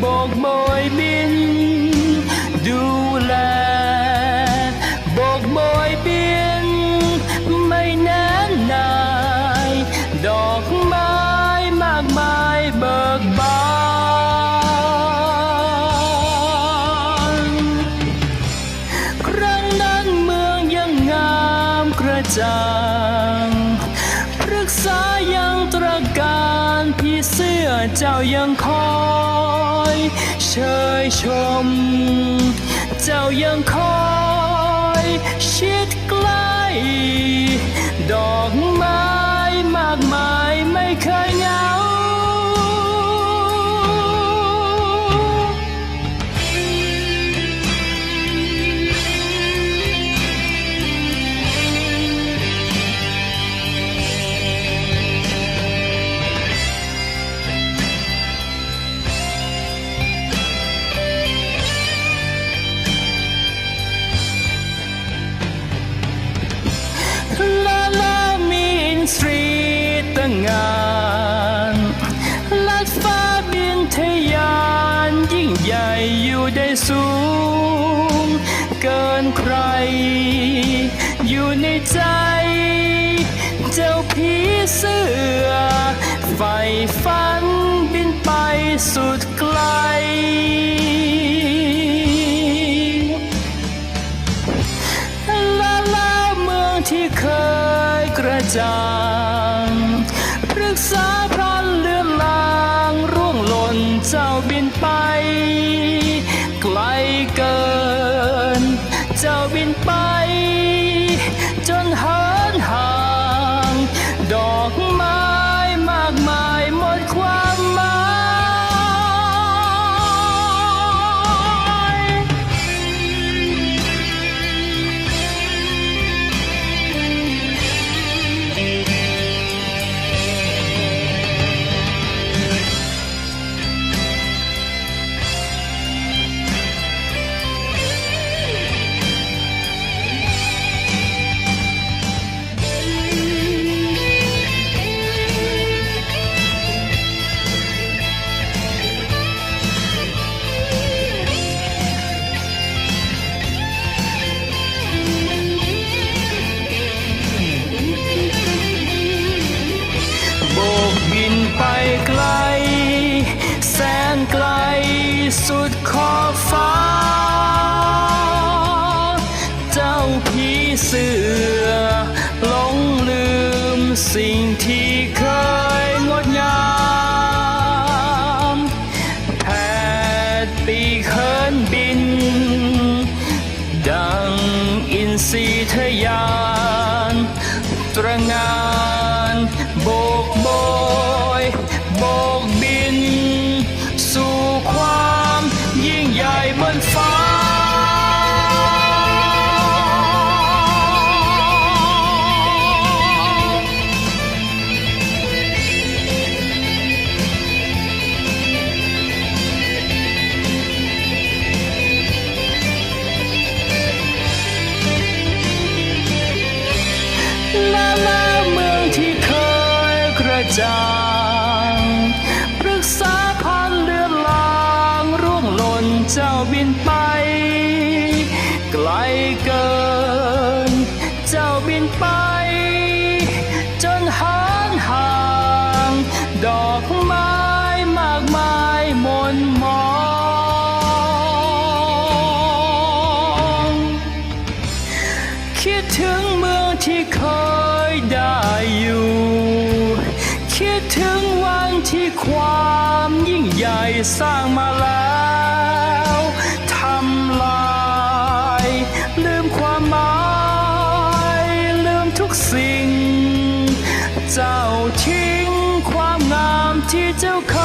โบกโบยบิน ดูแลโบกโบยบิน ไม่แน่นาย ดอกไม้มากมายเบิกบานครั้งนั้นเมืองยังงามกระจ่าง ษายังตระการพี่เสื้อเจ้ายังคอยเชยชม เจ้ายังคอยชิดใกล้ดอก มีอินทรีตั้งงานลัดฟ้าบินทะยานยิ่งใหญ่อยู่ได้สูง เกินใคร อยู่ในใจ เจ้าผีเสื้อไฟฝันบินไปสุดไกล กระจ่างปรึกษาพลันเลื่อนลางร่วงหล่นเจ้าบินไป สิ่งที่เคยงดงามแผดปีเคินบิน ดังอินทรีทยา จางปรึกษาพันเลือนลางร่วงหล่นเจ้าบินไป ไกลเกิน เจ้าบินไป ความยิ่งใหญ่สร้างมาแล้วทำลาย ลืมความหมาย ลืมทุกสิ่ง เจ้าทิ้งความงามที่เจ้าเคย